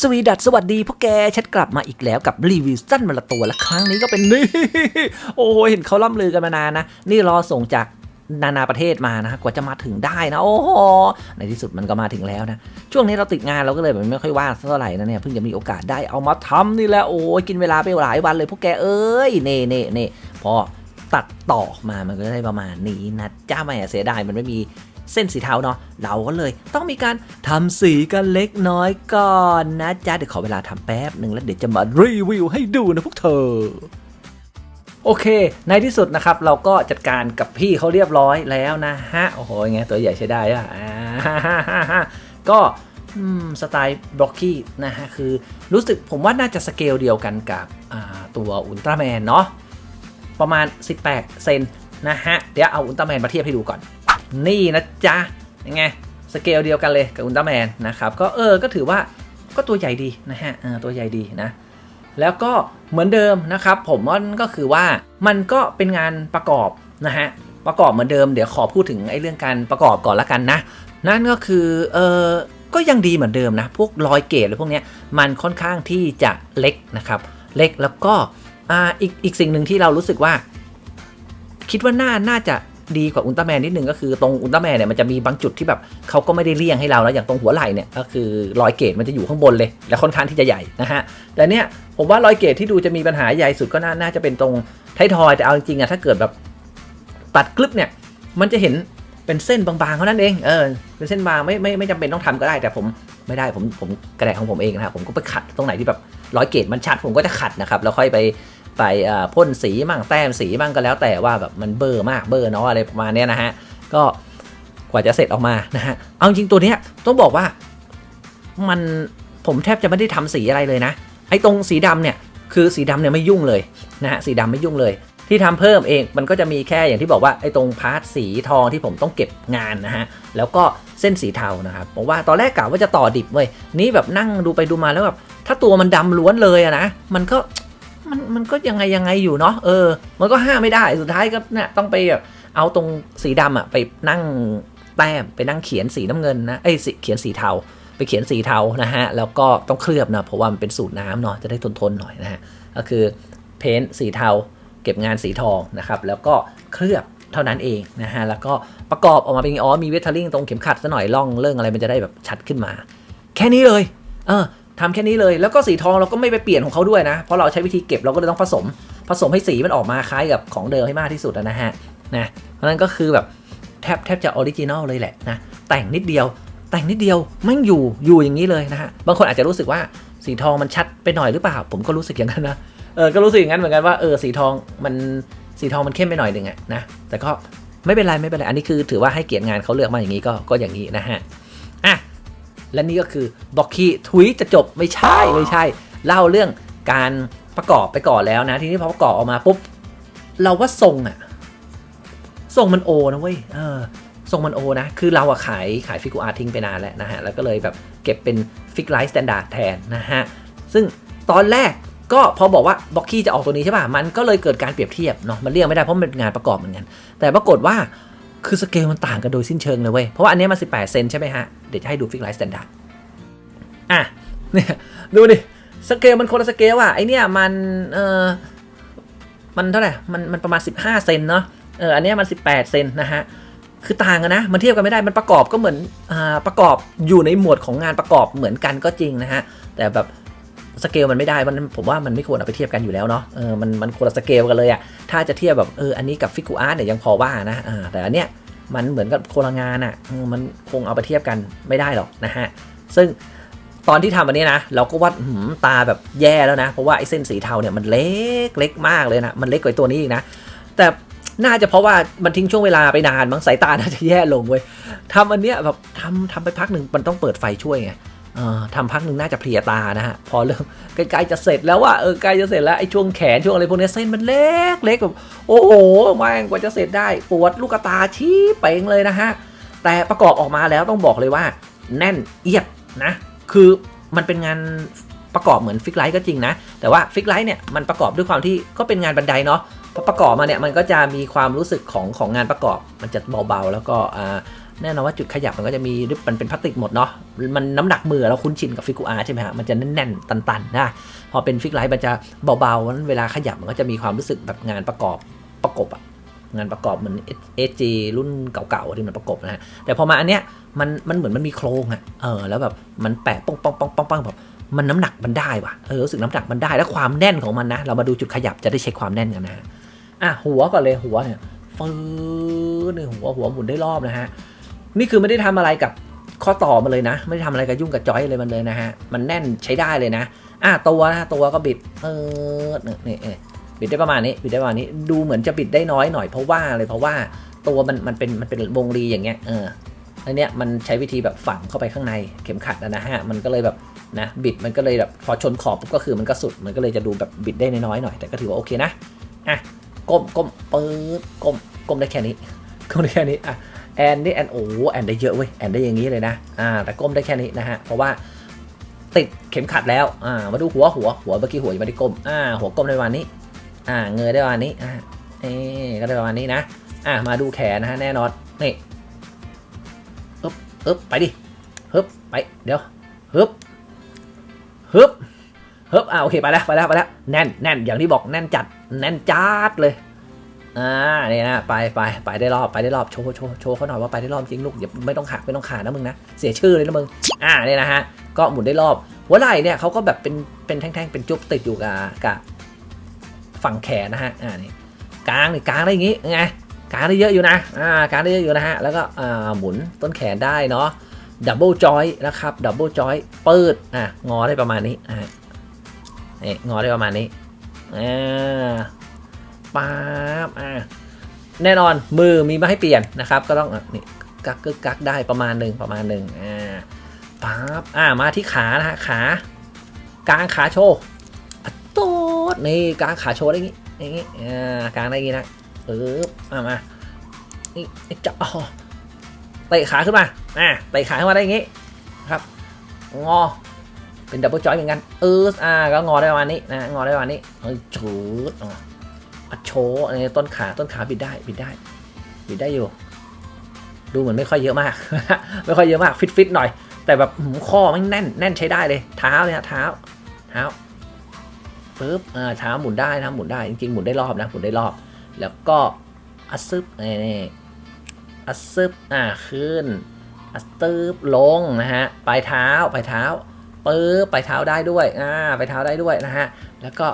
สวีดัสสวัสดีพวกแกฉันกลับมาอีกแล้วกับรีวิวสั้นมาละตัวและครั้งนี้ก็เป็นนี่ โอ้ยเห็นเขาล่ำลือกันมานานนะ นี่รอส่งจากนานาประเทศมานะกว่าจะมาถึงได้นะ โอ้โหในที่สุดมันก็มาถึงแล้วนะ ช่วงนี้เราติดงานเราก็เลยแบบไม่ค่อยว่างเท่าไหร่นะเนี่ยเพิ่งจะมีโอกาสได้เอามาทำนี่แหละโอ้ยกินเวลาไปหลายวันเลยพวกแกเอ้ยเน่เน่เน่พอตัดต่อมามันก็ได้ประมาณนี้นะจ้าไม่เสียดายมันไม่มี เส้นสีเทาเนาะเราก็เลยต้องมีการทำสีกันเล็กน้อยก่อนนะจ้าเดี๋ยวขอเวลาทำแป๊บหนึ่งแล้วเดี๋ยวจะมารีวิวให้ดูนะพวกเธอโอเค ในที่สุดนะครับเราก็จัดการกับพี่เขาเรียบร้อยแล้วนะฮะ โอ้โหยังไงตัวใหญ่ใช้ได้อะก็สไตล์บล็อกกี้นะฮะ คือรู้สึกผมว่าน่าจะสเกลเดียวกันกับตัวอุลตร้าแมนเนาะประมาณ 18 เซนนะฮะ เดี๋ยวเอาอุลตร้าแมนมาเทียบให้ดูก่อน นี่นะจ๊ะยังไงสเกลเดียวกันเลยกับอุลตร้าแมนนะครับก็เออก็ถือว่าก็ตัวใหญ่ดีนะฮะออตัวใหญ่ดีนะแล้วก็เหมือนเดิมนะครับ ผมว่าก็คือว่ามันก็เป็นงานประกอบนะฮะประกอบเหมือนเดิมเดี๋ยวขอพูดถึงไอ้เรื่องการประกอบก่อนละกันนะ นั่นก็คือเออก็ยังดีเหมือนเดิมนะ พวกรอยเกตหรือพวกเนี้ยมันค่อนข้างที่จะเล็กนะครับ เล็กแล้วก็อ่าอีกอีกสิ่งหนึ่งที่เรารู้สึกว่า คิดว่าน่าน่าจะ ดีกว่าอุลตร้าแมนนิดนึงก็คือตรงอุลตร้าแมนเนี่ยมันจะมีบางจุดที่แบบเขาก็ไม่ได้เลี่ยงให้เราแล้วอย่างตรงหัวไหล่เนี่ยก็คือรอยเกตมันจะอยู่ข้างบนเลย และค่อนข้างที่จะใหญ่นะฮะแต่เนี่ยผมว่ารอยเกตที่ดูจะมีปัญหาใหญ่สุดก็น่านาจะเป็นตรงท้ายทอยแต่เอาจริงๆอะถ้าเกิดแบบตัดกลึบเนี่ยมันจะเห็นเป็นเส้นบางๆเท่านั้นเองเออเป็นเส้นบางไม่ไม่ไม่จำเป็นต้องทำก็ได้ แต่ผมไม่ได้ผมผมกระแดะของผมเองนะครับผมก็ไปขัดตรงไหนที่แบบรอยเกตมันชัดผมก็จะขัดนะครับแล้วค่อยไป ไปอ่พ่นสีมั่งแต้มสีมั่งก็แล้วแต่ว่าแบบมันเบอร์มากเบอร์เนาะอะไรประมาณเนี้ยนะฮะก็กว่าจะเสร็จออกมานะฮะเอาจริงตัวเนี้ยต้องบอกว่ามันผมแทบจะไม่ได้ทำสีอะไรเลยนะ ไอ้ตรงสีดำเนี่ยคือสีดำเนี่ยไม่ยุ่งเลยนะฮะสีดำไม่ยุ่งเลย ที่ทำเพิ่มเองมันก็จะมีแค่อย่างที่บอกว่าไอ้ตรงพาร์ทสีทองที่ผมต้องเก็บงานนะฮะแล้วก็เส้นสีเทานะครับผมว่าตอนแรกกะว่าจะต่อดิบเว้ยนี่แบบนั่งดูไปดูมาแล้วแบบถ้าตัวมันดำล้วนเลยอะนะมันก็ มันมันก็ยังไงยังไงอยู่เนาะเออ มันก็ห้ามไม่ได้สุดท้ายก็เนี่ยต้องไปแบบเอาตรงสีดำอะไปนั่งแต้มไปนั่งเขียนสีน้ำเงินนะเอ้สีเขียนสีเทา ไปเขียนสีเทานะฮะแล้วก็ต้องเคลือบนะเพราะว่ามันเป็นสูตรน้ำเนาะจะได้ทนทนหน่อยนะฮะก็คือเพ้นสีเทา เก็บงานสีทองนะครับแล้วก็เคลือบเท่านั้นเองนะฮะแล้วก็ประกอบออกมาเป็นอ๋อมีเวทเทอริงตรงเข็มขัดซะหน่อยล่องเรื่องอะไรมันจะได้แบบชัดขึ้นมา แค่นี้เลย เออ ทำแค่นี้เลยแล้วก็สีทองเราก็ไม่ไปเปลี่ยนของเขาด้วยนะ เพราะเราใช้วิธีเก็บเราก็เลยต้องผสม ผสมให้สีมันออกมาคล้ายกับของเดิมให้มากที่สุดนะฮะนะเพราะนั้นก็คือแบบแทบแทบจะออริจินอลเลยแหละนะแต่งนิดเดียว แต่งนิดเดียวม่งอยู่อยู่อย่างนี้เลยนะฮะบางคนอาจจะรู้สึกว่าสีทองมันชัดไปหน่อยหรือเปล่า ผมก็รู้สึกอย่างนั้นนะเออก็รู้สึกอย่างนั้นเหมือนกันว่าเออสีทองมันสีทองมันเข้มไปหน่อยหนึ่งอะนะแต่ก็ไม่เป็นไรไม่เป็นไรอันนี้คือถือว่าให้เกียรติงานเขาเลือกมาอย่างนี้ก็ก็อย่างนี้นะฮะอะ และนี่ก็คือบล็อกกี้ทวีจะจบไม่ใช่ไม่ใช่ เล่าเรื่องการประกอบไปก่อนแล้วนะ ทีนี้พอประกอบออกมาปุ๊บเราว่าทรงอะทรงมันโอนะเว้ยเออทรงมันโอนะ คือเราอะขายขายฟิกูอาร์ทิ้งไปนานแล้วนะฮะ แล้วก็เลยแบบเก็บเป็นฟิกไลท์สแตนดาร์ดแทนนะฮะ ซึ่งตอนแรกก็พอบอกว่าบล็อกกี้จะออกตัวนี้ใช่ป่ะ มันก็เลยเกิดการเปรียบเทียบเนาะ มันเรียกไม่ได้เพราะมันเป็นงานประกอบเหมือนกัน แต่ปรากฏว่า คือสเกลมันต่างกันโดยสิ้นเชิงเลยเว้ย เพราะว่าอันเนี้ยมัน18 เซนใช่ไหมฮะ เดี๋ยวจะให้ดูฟิกไลท์สแตนดาร์ดอะ เนี่ย ดูดิ สเกลมันคนละสเกลอะ ไอเนี่ยมัน เออมันเท่าไหร่ มันมันประมาณ 15 เซนเนาะ เออ อันเนี้ยมัน 18 เซนนะฮะ คือต่างกันนะ มันเทียบกันไม่ได้ มันประกอบก็เหมือน อ่า ประกอบอยู่ในหมวดของงานประกอบเหมือนกันก็จริงนะฮะ แต่แบบ สเกลมันไม่ได้มันผมว่ามันไม่ควรเอาไปเทียบกันอยู่แล้วเนาะเออมันมันคนละสเกลกันเลยอะถ้าจะเทียบแบบเอออันนี้กับฟิกูอาร์ตเนี่ยยังพอว่านะอ่าแต่อันเนี้ยมันเหมือนกับคนละงานอะ่ะมันคงเอาไปเทียบกันไม่ได้หรอกนะฮะซึ่งตอนที่ทำอันนี้นะเราก็วัดหืมตาแบบแย่แล้วนะ เพราะว่าไอ้เส้นสีเทาเนี่ยมันเล็กเล็กมากเลยนะ มันเล็กกว่าตัวนี้อีกนะ แต่น่าจะเพราะว่ามันทิ้งช่วงเวลาไปนานมั้งสายตาน่าจะแย่ลงเว้ยทำอันเนี้ยแบบทำทำไปพักหนึ่งมันต้องเปิดไฟช่วยไง ทำพักหนึ่งน่าจะเพลียตานะฮะพอเริ่มใกล้ๆจะเสร็จแล้วว่าเออใกล้จะเสร็จแล้วไอ้ช่วงแขนช่วงอะไรพวกนี้เส้นมันเล็กเล็กแบบโอ้โหแม่งกว่าจะเสร็จได้ปวดลูกตาชี้เป่งเลยนะฮะแต่ประกอบออกมาแล้วต้องบอกเลยว่า แน่นเอียดนะคือมันเป็นงานประกอบเหมือนฟิกไลท์ก็จริงนะ แต่ว่าฟิกไลท์เนี่ยมันประกอบด้วยความที่ก็เป็นงานบันไดเนาะพอประกอบมาเนี่ยมันก็จะมีความรู้สึกของของงานประกอบ มันจะเบาๆ แล้วก็อ่า แน่นอนว่าจุดขยับมันก็จะมีมันเป็นพลาสติกหมดเนาะมันน้ำหนักมือเราคุ้นชินกับฟิกกูอาร์ใช่ไหมฮะมันจะแน่นๆตันๆนะพอเป็นฟิกไลท์มันจะเบาๆนั้นเวลาขยับมันก็จะมีความรู้สึกแบบงานประกอบประกบอะงานประกอบเหมือนเอจรุ่นเก่าๆที่มันประกบนะฮะแต่พอมาอันเนี้ยมันมันเหมือนมันมีโครงอะเออแล้วแบบมันแปะป้องป้องป้องป้องป้องแบบมันน้ำหนักมันได้ว่ะเออรู้สึกน้ำหนักมันได้แล้วความแน่นของมันนะ เรามาดูจุดขยับจะได้เช็คความแน่นกันนะอะหัวก่อนเลยหัวเนี่ยฟืดเนี่ยหัวหัวหมุนได้รอบนะฮะ นี่คือไม่ได้ทำอะไรกับข้อต่อมันเลยนะ ไม่ได้ทำอะไรกับยุ่งกับจอยเลยมันเลยนะฮะ มันแน่นใช้ได้เลยนะ อะตัวนะตัวก็บิด เออเนี่ยบิดได้ประมาณนี้บิดได้ประมาณนี้ ดูเหมือนจะบิดได้น้อยหน่อยเพราะว่าเลยเพราะว่าตัวมันมันเป็นมันเป็นวงรีอย่างเงี้ย เอออันเนี้ยมันใช้วิธีแบบฝังเข้าไปข้างในเข็มขัดนะฮะ มันก็เลยแบบนะบิดมันก็เลยแบบพอชนขอบปุ๊บก็คือมันก็สุด มันก็เลยจะดูแบบบิดได้น้อยหน่อย แต่ก็ถือว่าโอเคนะ อะก้มก้มปื๊ดก้มก้มได้แค่นี้ก้มได้แค่นี้ อะ แอนนี่แอนโอ้แอนได้เยอะเว้ยแอนได้อย่างนี้เลยนะอ่าแต่ก้มได้แค่นี้นะฮะเพราะว่าติดเข็มขัดแล้วอ่ามาดูหัวหัวหัวเมื่อกี้หัวยังไม่ได้ก้มอ่าหัวก้มได้ประมาณนี้อ่าเงยได้ประมาณนี้อ่าเอ๊ก็ได้ประมาณนี้นะอ่ามาดูแขนนะฮะแน่นอนนี่อึ๊บอึ๊บไปดิฮึบไปเดี๋ยวฮึบฮึบฮึบอ่าโอเคไปแล้วไปแล้วไปแล้วแน่นแน่นอย่างที่บอกแน่นจัดแน่นจัดเลย อ่านี่นะไปไปไปได้รอบไปได้รอบโชว์โชว์โชว์เขาหน่อยว่าไปได้รอบจริงลูกอย่าไม่ต้องหักไม่ต้องขาดนะมึงนะเสียชื่อเลยนะมึงอ่าเนี่ยนะฮะก็หมุนได้รอบ หัวไหล่เนี่ยเขาก็แบบเป็นเป็นแท่งๆเป็นจุ๊บติดอยู่กับกับฝั่งแขนนะฮะอ่านี่กลางนี่กลางได้อย่างงี้ไงกลางได้เยอะอยู่นะอ่ากลางได้เยอะอยู่นะฮะแล้วก็อ่าหมุนต้นแขนได้เนาะดับเบิลจอยนะครับดับเบิลจอยเปิดอะงอได้ประมาณนี้อ่านี่งอได้ประมาณนี้อ่า๊าบอ่าแน่นอนมือมีมาให้เปลี่ยนนะครับ ก็ต้องนี่กักกึกกักได้ประมาณหนึ่งประมาณหนึ่งอ่าป๊าบอ่ามาที่ขานะฮะขากลางขาโชว์โต๊ดนี่กลางขาโชว์ได้งี้อย่างงี้อ่ากลางได้งี้นะเออมามานี่จับเตะขาขึ้นมาอ่าเตะขาขึ้นมาได้ย่างงี้ครับ งอเป็นดับเบิลจอยเหมือนกันเอออ่าก็งอได้ประมาณนี้นะงอได้ประมาณนี้เอ้ยจูดอ๋อ อัดโชว์อันนี้ต้นขาต้นขาบิดได้บิดได้บิดได้อยู่ ดูเหมือนไม่ค่อยเยอะมาก ไม่ค่อยเยอะมากฟิตฟิตหน่อย แต่แบบหืมข้อมันแน่นแน่นใช้ได้เลย เท้าเนี่ยเท้าเท้าปึ๊บอ่าเท้าหมุนได้นะหมุนได้จริงๆหมุนได้รอบนะหมุนได้รอบ แล้วก็อัดซึบนี่อัดซึบอ่าขึ้นอัดซึบลงนะฮะปลายเท้าปลายเท้าปึ๊บปลายเท้าได้ด้วยอ่าปลายเท้าได้ด้วยนะฮะแล้วก็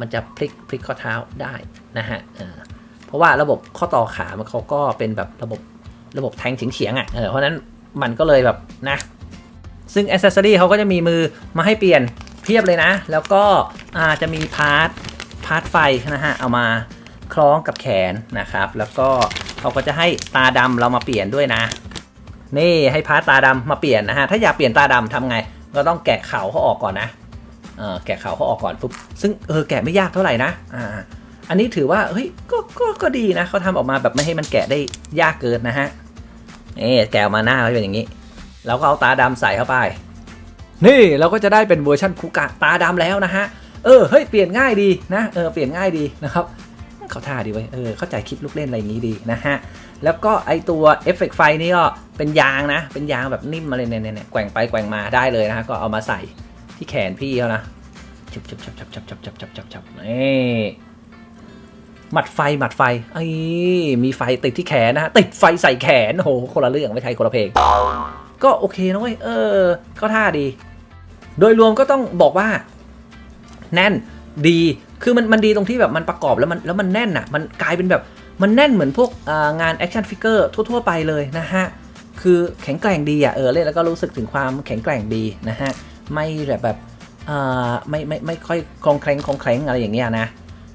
มันจะพลิกพลิกข้อเท้าได้นะฮะเพราะว่าระบบข้อต่อขามันเขาก็เป็นแบบระบบระบบแทงเฉียงๆอะเออเพราะนั้นมันก็เลยแบบนะ ซึ่งอ c เซ s ซอรีเขาก็จะมีมือมาให้เปลี่ยนเพียบเลยนะ แล้วก็อาจะมีพาร์ทพาร์ทไฟนะฮะเอามาคล้องกับแขนนะครับ แล้วก็เขาก็จะให้ตาดำเรามาเปลี่ยนด้วยนะ นี่ให้พาร์ทตาดำมาเปลี่ยนนะฮะถ้าอยากเปลี่ยนตาดำทำไง ก็ต้องแกะเข่าเขาออกก่อนนะ แกะเขาเขาออกก่อนปุ๊บซึ่งเออแกะไม่ยากเท่าไหร่นะอ่าอันนี้ถือว่าเฮ้ยก็ก็ก็ดีนะเขาทำออกมาแบบไม่ให้มันแกะได้ยากเกินนะฮะนี่แกะออกมาหน้าเขาเป็นอย่างนี้แล้วก็เอาตาดำใส่เข้าไป นี่เราก็จะได้เป็นเวอร์ชันคุกะตาดำแล้วนะฮะเออเฮ้ยเปลี่ยนง่ายดีนะเออเปลี่ยนง่ายดีนะครับเขาท่าดีไว้เออเข้าใจคลิปลูกเล่นอะไรอย่างนี้ดีนะฮะแล้วก็ไอตัวเอฟเฟกต์ไฟนี่ก็เป็นยางนะ เป็นยางแบบนิ่มมาเลยเนี่ยๆๆแกว่งไปแกว่งมาได้เลยนะฮะก็เอามาใส่ ที่แขนพี่เขานะจับจับจับจับจับจับจับจับจับจับนี่หมัดไฟหมัดไฟไอ้มีไฟติดที่แขนนะติดไฟใส่แขนโหคนละเรื่องไม่ใช่คนละเพลง ก็โอเคนะเว้ยเออก็ท่าดี โดยรวมก็ต้องบอกว่า แน่นดีคือมันมันดีตรงที่แบบมันประกอบแล้วมันแล้วมันแน่นอะมันกลายเป็นแบบมันแน่นเหมือนพวกงานแอคชั่นฟิกเกอร์ทั่ว ๆ ไปเลยนะฮะ คือแข็งแกร่งดีอะเออเล่นแล้วก็รู้สึกถึงความแข็งแกร่งดีนะฮะ ไม่แบบแบบอ่ไม่ไม่ไม่ค่อยคลองแคลงคลองแคลงอะไรอย่างเงี้ยนะ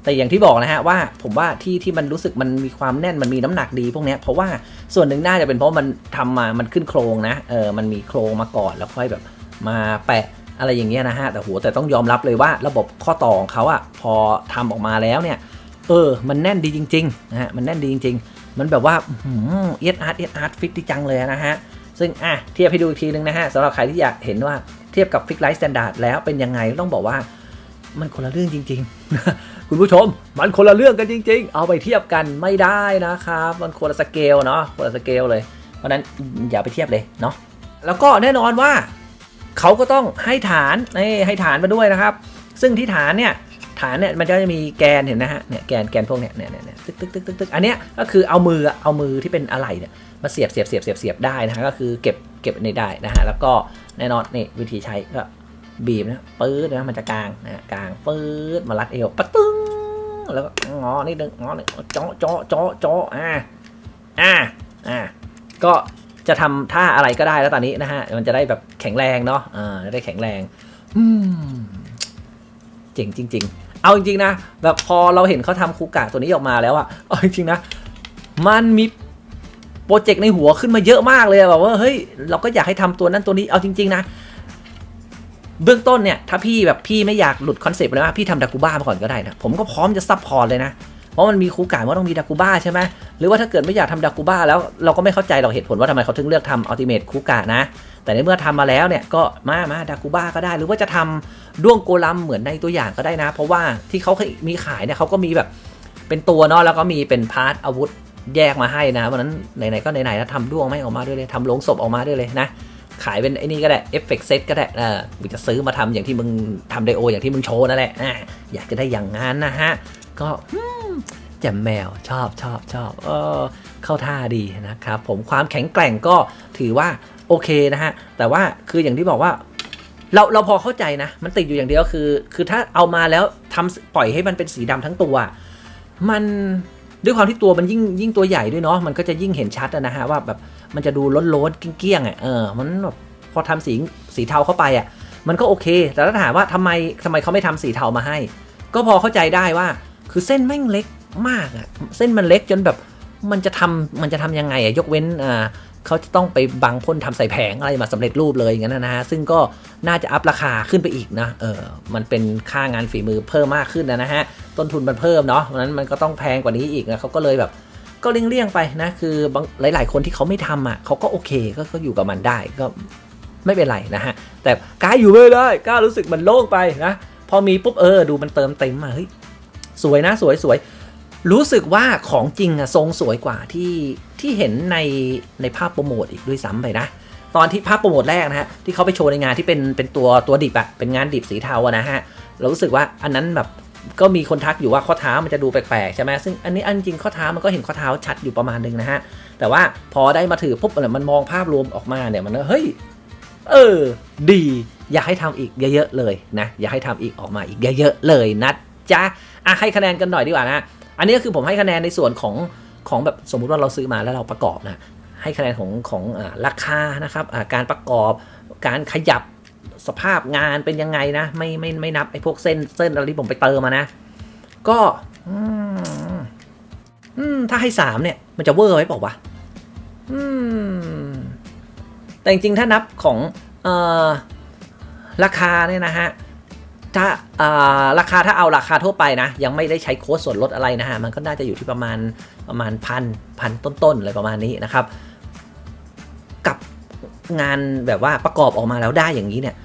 แต่อย่างที่บอกนะฮะว่าผมว่าที่ที่มันรู้สึกมันมีความแน่นมันมีน้ำหนักดีพวกนี้เพราะว่าส่วนหนึ่งน่าจะเป็นเพราะมันทำมามันขึ้นโครงนะเออมันมีโครงมาก่อนแล้วค่อยแบบมาแปะอะไรอย่างเงี้ยนะฮะแต่โหแต่ต้องยอมรับเลยว่าระบบข้อต่อของเขาอะพอทำออกมาแล้วเนี่ยเออมันแน่นดีจริงๆนะฮะมันแน่นดีจริง ๆ มันแบบว่าเอสอาร์ตเอสอาร์ตฟิตดีจังเลยนะฮะซึ่งอะเทียบให้ดูอีกทีนึงนะฮะสำหรับใครที่อยากเห็นว่า เทียบกับฟิกไลท์สแตนดาร์ดแล้วเป็นยังไงต้องบอกว่ามันคนละเรื่องจริงๆ คุณผู้ชม มันคนละเรื่องกันจริง ๆ เอาไปเทียบกันไม่ได้นะครับ มันคนละสเกลเนาะคนละสเกลเลย เพราะนั้นอย่าไปเทียบเลยเนาะแล้วก็แน่นอนว่าเขาก็ต้องให้ฐานให้ฐานมาด้วยนะครับ ซึ่งที่ฐานเนี่ย ฐานเนี่ยมันจะมีแกนเห็นนะฮะเนี่ยแกนแกนพวกเนี้ยเนี่ยเนี่ยเนี่ยตึกตึกตึกตึกตึกอันเนี้ยก็คือเอามือเอามือที่เป็นอะไรเนี่ยมาเสียบเสียบเสียบเสียบเสียบได้นะฮะก็คือเก็บเก็บในได้นะฮะแล้วก็แน่นอนนี่วิธีใช้ก็บีบนะปื๊ดนะมันจะกลางนะกลางปื๊ดมารัดเอวปะตึ้งแล้วก็งอนิดนึงงอนิดเจาะเจาะเจาะเจาะอ่าอ่าอ่าก็จะทำท่าอะไรก็ได้แล้วตอนนี้นะฮะมันจะได้แบบแข็งแรงเนาะอ่าได้แข็งแรงอืมเจ๋งจริง ๆ เอาจริงๆนะแบบพอเราเห็นเขาทำคูกะตัวนี้ออกมาแล้วอะเอาจริงๆนะ มันมีโปรเจกต์ในหัวขึ้นมาเยอะมากเลยแบบว่าเฮ้ยเราก็อยากให้ทำตัวนั้นตัวนี้เอาจริง ๆ นะเบื้องต้นเนี่ยถ้าพี่แบบพี่ไม่อยากหลุดคอนเซปต์เลยว่าพี่ทำดากูบ้ามาก่อนก็ได้นะผมก็พร้อมจะซับพอร์ตเลยนะเพราะมันมีคูกะมันก็ต้องมีดากูบ้าใช่ไหมหรือว่าถ้าเกิดไม่อยากทำดากูบ้าแล้วเราก็ไม่เข้าใจหรอกเหตุผลว่าทำไมเขาถึงเลือกทำอัลติเมทคูกะนะแต่ในเมื่อทำมาแล้วเนี่ยก็มา มาดากูบ้าก็ได้ หรือว่าจะทำด้วงโกลัมเหมือนในตัวอย่างก็ได้นะ เพราะว่าที่เขามีขายเนี่ยเขาก็มีแบบเป็นตัวเนาะแล้วก็มีเป็นพาร์ทอาวุธแยกมาให้นะเพราะนั้นไหนๆก็ไหนๆแล้วทำด้วงไม่ออกมาด้วยเลยทำลงศพออกมาด้วยเลยนะ ขายเป็นไอ้นี่ก็ได้เอฟเฟกเซตก็ได้เออกูจะซื้อมาทำอย่างที่มึงทำไดโอ อย่างที่มึงโชว์นั่นแหละอะอยากจะได้อย่างงั้นนะฮะ ก็อืมแจ่มแมวชอบชอบชอบเออเข้าท่าดีนะครับ ผมความแข็งแกร่งก็ถือว่า โอเคนะฮะ แต่ว่าคืออย่างที่บอกว่า เราเราพอเข้าใจนะ มันติดอยู่อย่างเดียวคือ คือถ้าเอามาแล้วทำปล่อยให้มันเป็นสีดำทั้งตัว มันด้วยความที่ตัวมันยิ่งยิ่งตัวใหญ่ด้วยเนาะมันก็จะยิ่งเห็นชัดนะฮะว่าแบบมันจะดูล้นๆเกลี้ยงๆอะเออมันแบบพอทำสีสีเทาเข้าไปอะ มันก็โอเค แต่ถ้าถามว่าทำไมทำไมเขาไม่ทำสีเทามาให้ ก็พอเข้าใจได้ว่า คือเส้นแม่งเล็กมากอะเส้นมันเล็กจนแบบมันจะทำมันจะทำยังไงอะยกเว้นอ่า เขาจะต้องไปบังพ่นทำใส่แผงอะไรมาสำเร็จรูปเลยอย่างนั้นนะฮะซึ่งก็น่าจะอัพราคาขึ้นไปอีกนะเออมันเป็นค่างานฝีมือเพิ่มมากขึ้นนะฮะต้นทุนมันเพิ่มเนาะเพราะนั้นมันก็ต้องแพงกว่านี้อีกนะเขาก็เลยแบบก็เลี่ยงๆไปนะคือบางหลาย ๆ คนที่เขาไม่ทำอะเขาก็โอเคก็ก็อยู่กับมันได้ก็ไม่เป็นไรนะฮะแต่กล้าอยู่ไม่ได้กล้ารู้สึกมันโล่งไปนะพอมีปุ๊บเออดูมันเติมเต็มมาเฮ้ยสวยนะสวยสวย รู้สึกว่าของจริงอะทรงสวยกว่าที่ที่เห็นในในภาพโปรโมทอีกด้วยซ้ำไปนะ ตอนที่ภาพโปรโมทแรกนะฮะที่เขาไปโชว์ในงานที่เป็นเป็นตัวตัวดิบอะเป็นงานดิบสีเทาอะนะฮะเรารู้สึกว่าอันนั้นแบบก็มีคนทักอยู่ว่าข้อเท้ามันจะดูแปลกๆใช่ไหมซึ่งอันนี้อันจริงข้อเท้ามันก็เห็นข้อเท้าชัดอยู่ประมาณนึงนะฮะแต่ว่าพอได้มาถือปุ๊บเนี่ยมันมองภาพรวมออกมาเนี่ยมันก็เฮ้ยเออ ดี อยากให้ทำอีกเยอะๆเลยนะ อยากให้ทำอีกออกมาอีกเยอะๆเลยนะจ๊ะอะให้คะแนนกันหน่อยดีกว่านะ อันนี้ก็คือผมให้คะแนนในส่วนของของแบบสมมุติว่าเราซื้อมาแล้วเราประกอบนะให้คะแนนของของอราคานะครับการประกอบการขยับสภาพงานเป็นยังไงนะ ไม่ไม่ไม่นับไอ้พวกเส้นเส้นอะไรที่ผมไปเติมมานะ ก็อืมถ้าให้สามเนี่ย มันจะเวอร์ไว้เปล่าวะอืมแต่จริงๆถ้านับของเออราคาเนี่ยนะฮะ ถ้าราคาถ้าเอาราคาทั่วไปนะ ยังไม่ได้ใช้โค้ดส่วนลดอะไรนะฮะ มันก็น่าจะอยู่ที่ประมาณประมาณพันพันต้นๆอะไรประมาณนี้นะครับ กับงานแบบว่าประกอบออกมาแล้วได้อย่างนี้เนี่ย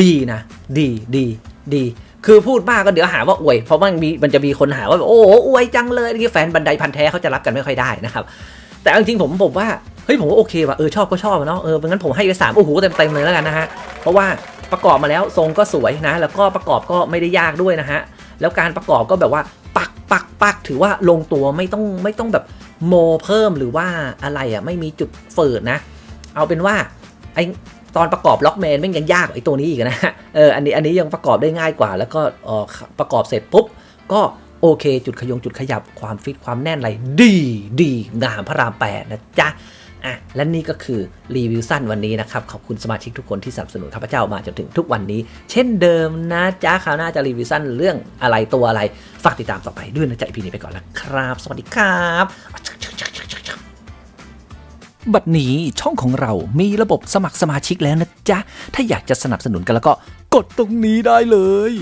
ดีนะ ดีดีดี คือพูดมากก็เดี๋ยวหาว่าอวย เพราะมันมีมันจะมีคนหาว่าแบบโอ้อวยจังเลยนี่แฟนบันไดพันแท้เขาจะรับกันไม่ค่อยได้นะครับ แต่จริงๆผมผมว่าเฮ้ยผมว่าโอเคว่ะเออชอบก็ชอบเนาะเอองั้นผมให้ไปสามโอ้โหเต็มเต็มเลยแล้วกันนะฮะเพราะว่า ประกอบมาแล้วทรงก็สวยนะ แล้วก็ประกอบก็ไม่ได้ยากด้วยนะฮะ แล้วการประกอบก็แบบว่าปักปักปักถือว่าลงตัวไม่ต้องไม่ต้องแบบโมเพิ่มหรือว่าอะไรอะไม่มีจุดเฟิดนะ เอาเป็นว่าไอตอนประกอบล็อกแมนไม่ยังยากไอตัวนี้อีกนะเอออันนี้อันนี้ยังประกอบได้ง่ายกว่า แล้วก็ประกอบเสร็จปุ๊บก็โอเค จุดขยงจุดขยับความฟิตความแน่นอะไรดีดีงามพระรามแปดนะจ๊ะ อะและนี่ก็คือรีวิวสั้นวันนี้นะครับ ขอบคุณสมาชิกทุกคนที่สนับสนุนข้าพเจ้ามาจนถึงทุกวันนี้ เช่นเดิมนะจ๊ะคราวหน้าจะรีวิวสั้นเรื่องอะไรตัวอะไร ฝากติดตามต่อไปด้วยนะจ๊ะพีนี้ไปก่อนล้วครับ สวัสดีครับบัดนี้ช่องของเรามีระบบสมัครสมาชิกแล้วนะจ๊ะ ถ้าอยากจะสนับสนุนกันแล้วก็กดตรงนี้ได้เลย